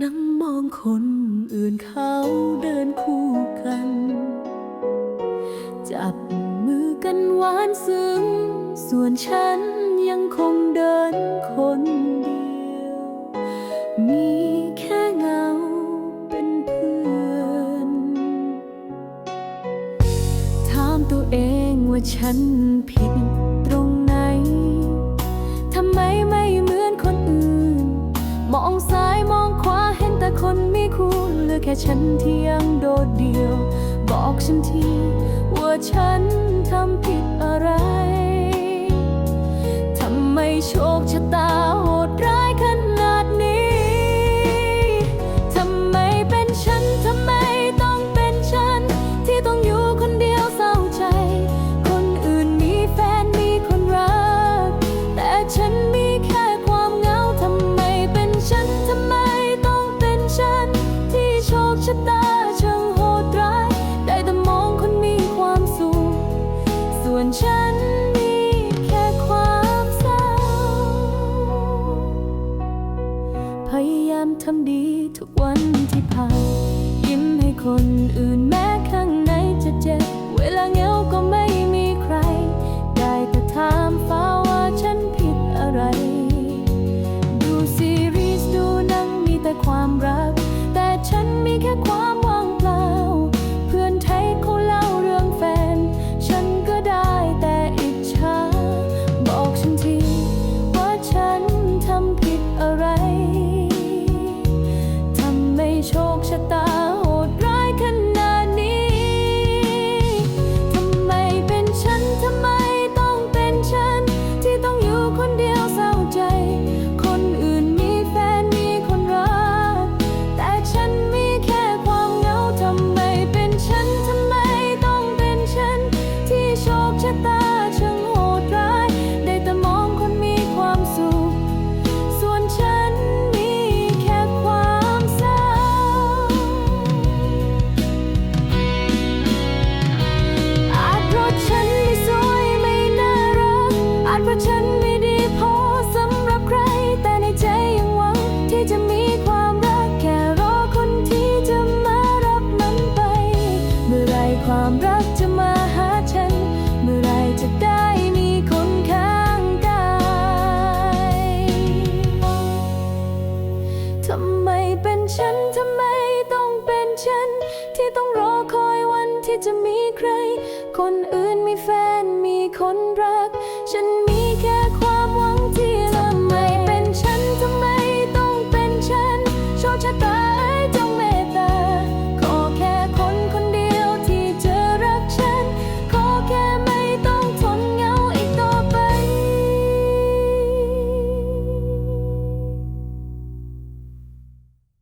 นั่งมองคนอื่นเขาเดินคู่กัน จับมือกันหวานซึ้ง ส่วนฉันยังคงเดินคนเดียว มีแค่เงาเป็นเพื่อน ถามตัวเองว่าฉันผิด แค่ฉันที่ยังโดดเดี่ยว บอกฉันทีว่าฉันทำำดีทุกวันที่ผ่าน ยิ้มให้คนอื่นแม้ข้างในจะเจ็บ เวลาเหงาก็ ฉัน ทำไมเป็นฉัน ทำไมต้องเป็นฉัน ที่ต้องรอคอยวันที่จะมีใคร คนอื่นมีแฟนมีคนรัก ฉันมีแค่